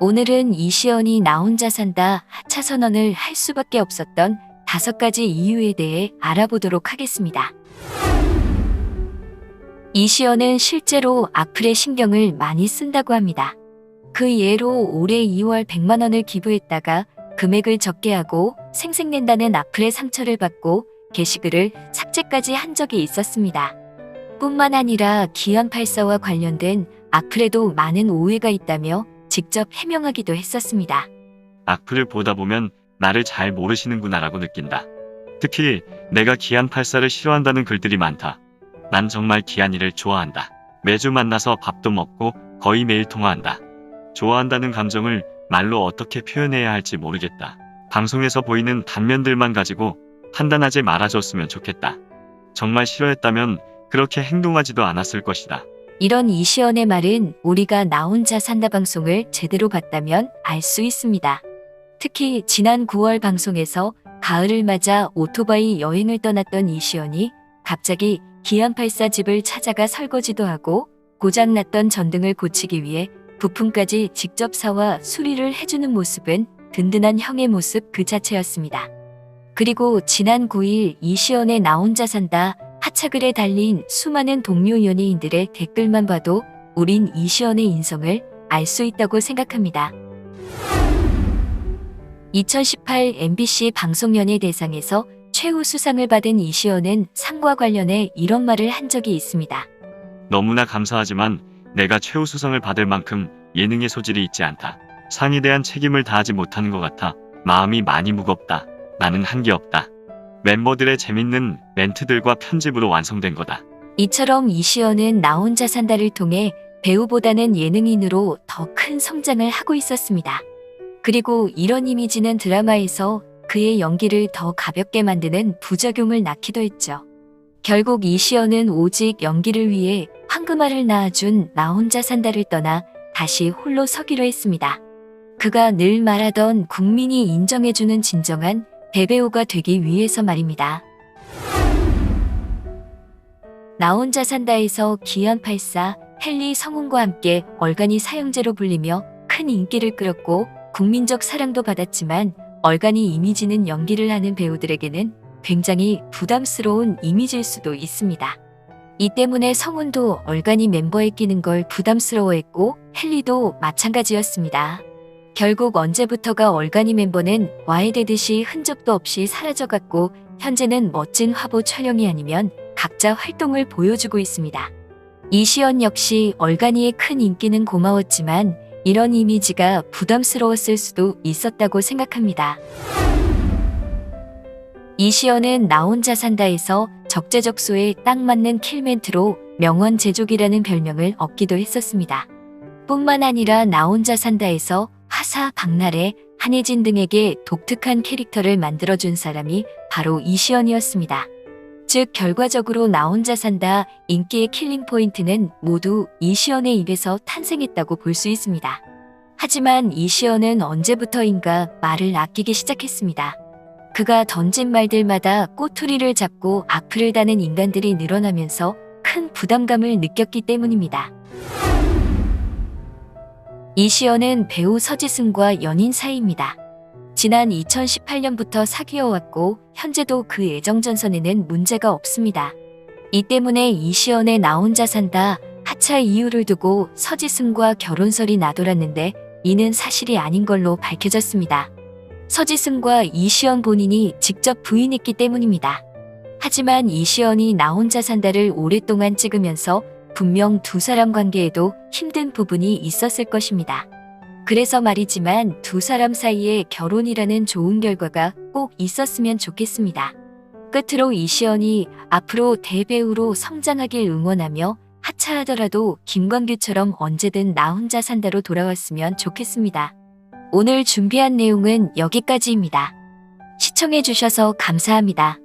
오늘은 이시연이 나 혼자 산다 하차 선언을 할 수밖에 없었던 다섯 가지 이유에 대해 알아보도록 하겠습니다. 이시연은 실제로 악플에 신경을 많이 쓴다고 합니다. 그 예로 올해 2월 100만 원을 기부했다가 금액을 적게 하고 생색낸다는 악플의 상처를 받고 게시글을 삭제까지 한 적이 있었습니다. 뿐만 아니라 기안84와 관련된 악플에도 많은 오해가 있다며 직접 해명하기도 했었습니다. 악플을 보다 보면 나를 잘 모르시는구나라고 느낀다. 특히 내가 기안 84를 싫어한다는 글들이 많다. 난 정말 기안이를 좋아한다. 매주 만나서 밥도 먹고 거의 매일 통화한다. 좋아한다는 감정을 말로 어떻게 표현해야 할지 모르겠다. 방송에서 보이는 단면들만 가지고 판단하지 말아줬으면 좋겠다. 정말 싫어했다면 그렇게 행동하지도 않았을 것이다. 이런 이시연의 말은 우리가 나 혼자 산다 방송을 제대로 봤다면 알 수 있습니다. 특히 지난 9월 방송에서 가을을 맞아 오토바이 여행을 떠났던 이시연이 갑자기 기안84 집을 찾아가 설거지도 하고 고장났던 전등을 고치기 위해 부품까지 직접 사와 수리를 해주는 모습은 든든한 형의 모습 그 자체였습니다. 그리고 지난 9일 이시연의 나 혼자 산다 하차글에 달린 수많은 동료 연예인들의 댓글만 봐도 우린 이시연의 인성을 알 수 있다고 생각합니다. 2018 MBC 방송연예 대상에서 최우 수상을 받은 이시연은 상과 관련해 이런 말을 한 적이 있습니다. 너무나 감사하지만 내가 최우 수상을 받을 만큼 예능의 소질이 있지 않다. 상에 대한 책임을 다하지 못하는 것 같아 마음이 많이 무겁다. 나는 한 게 없다. 멤버들의 재밌는 멘트들과 편집으로 완성된 거다. 이처럼 이시연은 나 혼자 산다를 통해 배우보다는 예능인으로 더 큰 성장을 하고 있었습니다. 그리고 이런 이미지는 드라마에서 그의 연기를 더 가볍게 만드는 부작용을 낳기도 했죠. 결국 이시연은 오직 연기를 위해 황금알을 낳아준 나 혼자 산다를 떠나 다시 홀로 서기로 했습니다. 그가 늘 말하던 국민이 인정해주는 진정한 대배우가 되기 위해서 말입니다. 나 혼자 산다에서 기안84 헨리 성훈과 함께 얼간이 사형제로 불리며 큰 인기를 끌었고 국민적 사랑도 받았지만 얼간이 이미지는 연기를 하는 배우들에게는 굉장히 부담스러운 이미지일 수도 있습니다. 이 때문에 성훈도 얼간이 멤버에 끼는 걸 부담스러워했고 헨리도 마찬가지였습니다. 결국 언제부터가 얼간이 멤버는 와해되듯이 흔적도 없이 사라져갔고 현재는 멋진 화보 촬영이 아니면 각자 활동을 보여주고 있습니다. 이시연 역시 얼간이의 큰 인기는 고마웠지만 이런 이미지가 부담스러웠을 수도 있었다고 생각합니다. 이시연은 나 혼자 산다에서 적재적소에 딱 맞는 킬멘트로 명언 제조기라는 별명을 얻기도 했었습니다. 뿐만 아니라 나 혼자 산다에서 화사, 박나래, 한혜진 등에게 독특한 캐릭터를 만들어준 사람이 바로 이시연이었습니다. 즉 결과적으로 나 혼자 산다 인기의 킬링 포인트는 모두 이시연의 입에서 탄생했다고 볼 수 있습니다. 하지만 이시연은 언제부터인가 말을 아끼기 시작했습니다. 그가 던진 말들마다 꼬투리를 잡고 악플을 다는 인간들이 늘어나면서 큰 부담감을 느꼈기 때문입니다. 이시연은 배우 서지승과 연인 사이입니다. 지난 2018년부터 사귀어왔고 현재도 그 애정 전선에는 문제가 없습니다. 이 때문에 이시연의 나 혼자 산다 하차 이유를 두고 서지승과 결혼설이 나돌았는데 이는 사실이 아닌 걸로 밝혀졌습니다. 서지승과 이시연 본인이 직접 부인했기 때문입니다. 하지만 이시연이 나 혼자 산다를 오랫동안 찍으면서 분명 두 사람 관계에도 힘든 부분이 있었을 것입니다. 그래서 말이지만 두 사람 사이에 결혼이라는 좋은 결과가 꼭 있었으면 좋겠습니다. 끝으로 이시연이 앞으로 대배우로 성장하길 응원하며 하차하더라도 김광규처럼 언제든 나 혼자 산다로 돌아왔으면 좋겠습니다. 오늘 준비한 내용은 여기까지입니다. 시청해주셔서 감사합니다.